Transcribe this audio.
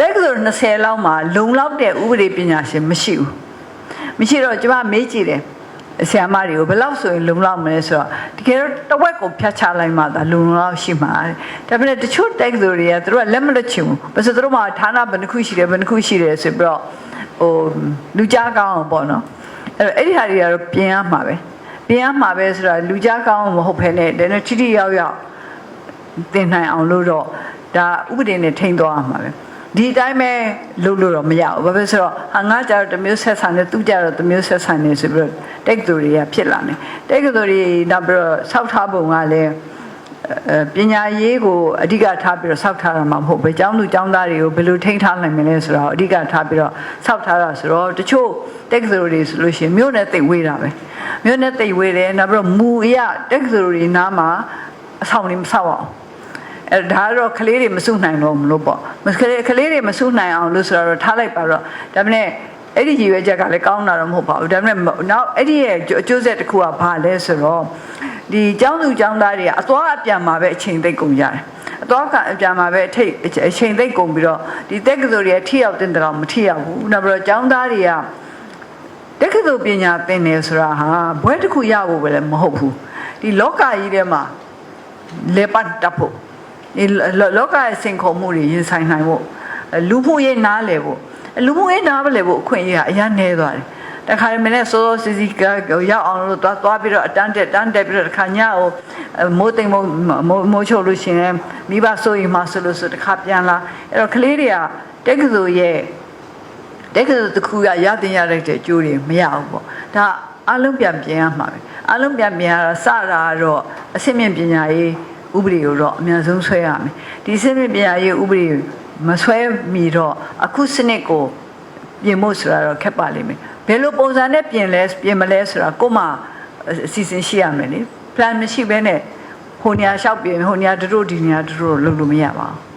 တက္ကသိုလ်20လောက်မှာလုံလောက်တဲ့ဥပဒေပညာရှင်မရှိဘူးမရှိတော့ကျမမေးကြည့်တယ်ဆရာမတွေကိုဘယ်လောက်ဆိုရင်လုံလောက်မလဲဆိုတော့တကယ်တော့တစ်ဝက်ကိုဖြတ်ချလိုက်မှသာလုံလောက်ရှိမှာတဲ့ဒါပေမဲ့တချို့တက္ကသိုလ်တွေကသူတို့ကလက်မလွတ်ချင်ဘူးဘာလို့လဲဆိုတော့သူတို့မှာဌာနဘယ်နှခုရှိတယ်ဘယ်နှခုရှိတယ်ဆိုပြီးတော့ဟိုလူကြားကောင်းအောင်ပေါ့နော်အဲ့တော့အဲ့ဒီဟာတွေကတော့ပြင်ရမှာပဲပြင်ရမှာပဲဆိုတော့လူကြားကောင်းအောင်မဟုတ်ဘဲနဲ့ဒါနဲ့ထိထိရောက်ရောက်သင်နိုင်အောင်လို့တော့ဒါဥပဒေနဲ့ထိန်းသွားရမှာပဲ ဒီအတိုင်းပဲလုပ်လို့တော့မရဘူးဘာဖြစ်ဆိုတော့ဟာငါကြတော့တစ်မျိုးဆက်ဆံတယ်သူကြတော့တစ်မျိုးဆက်ဆံနေဆိုပြီးတော့တက္ကသိုလ်တွေကဖြစ်လာတယ်တက္ကသိုလ်တွေနောက်ပြီးတော့စောက်ထားပုံကလည်းအဲပညာရေးကိုအဓိကထားပြီးတော့စောက်ထားတာမှမဟုတ်ပဲကျောင်းသူကျောင်းသားတွေကိုဘယ်လိုထိန်းထားနိုင်မလဲဆိုတော့အဓိကထားပြီးတော့စောက်ထားတာဆိုတော့တချို့တက္ကသိုလ်တွေဆိုလို့ရှိရင်မြို့နဲ့တိတ်ဝေးတာပဲမြို့နဲ့တိတ်ဝေးတယ်နောက်ပြီးတော့မူအရတက္ကသိုလ်တွေနားမှာအဆောင်တွေမဆောက်အောင် အဲဒါကတော့ကလေးတွေမစုနိုင်တော့မလို့ပေါ့မကလေးကလေးတွေမစုနိုင်အောင်လို့ဆိုတော့ထားလိုက်ပါတော့ဒါပေမဲ့အဲ့ဒီရည်ရွယ်ချက်ကလည်းကောင်းတာတော့မဟုတ်ပါဘူးဒါပေမဲ့နောက်အဲ့ဒီရဲ့အကျိုးဆက်တစ်ခုကဘာလဲဆိုတော့ဒီကျောင်းသူကျောင်းသားတွေကအသွားအပြန်မှာပဲအချိန်သိပ်ကုန်ကြတယ်အသွားကအပြန်မှာပဲအထိတ်အချိန်သိပ်ကုန်ပြီးတော့ဒီတက်ကစိုးတွေထိရောက်တဲ့တောင်မထိရောက်ဘူးနောက်ပြီးတော့ကျောင်းသားတွေကတက္ကသိုလ်ပညာသင်တယ်ဆိုတာဟာဘွဲတစ်ခုရဖို့ပဲလည်းမဟုတ်ဘူးဒီလောကကြီးထဲမှာလေပတ်တပ်ဖို့ဒီ လောလောကရဲ့စင်ခုံမှုတွေရင်ဆိုင်နိုင်ဖို့လူမှုရေးနားလည်ဖို့လူမှုရေးနားလည်ဖို့အခွင့်အရေးကအများနေသွားတယ်တခါမင်းစောစောစီစီကရောက်အောင်လို့သွားသွားပြီးတော့အတန်းတက်တန်းတက်ပြီးတော့တခါညကိုမိုးသိမ်မိုးမိုးချုပ်လို့ရှိရင်မိဘဆိုရင်မှဆိုလို့ဆိုတခါပြန်လာအဲ့တော့ကလေးတွေကတက္ကသိုလ်ရဲ့တက္ကသိုလ်တစ်ခုကရတင်ရတဲ့အကျိုးတွေမရဘူးပေါ့ဒါအလုံးပြန်ပြင်ရမှာပဲအလုံးပြန်ပြင်ရတာစတာတော့အစစ်မြင့်ပညာရေး ဥပဒေကိုတော့အများဆုံးဆွဲရမယ်ဒီစစ်မြင့်ပညာရေးဥပဒေမဆွဲမီတော့အခုစနစ်ကိုပြင်ဖို့ဆိုတာတော့ခက်ပါလိမ့်မယ်ဘယ်လိုပုံစံနဲ့ပြင်လဲပြင်မလဲဆိုတာကို့မှာအစီအစဉ်ရှိရမယ်လေ plan မရှိဘဲနဲ့ဟိုနေရာလျှောက်ပြင်ဟိုနေရာတို့ဒီနေရာတို့လုပ်လို့မရပါဘူး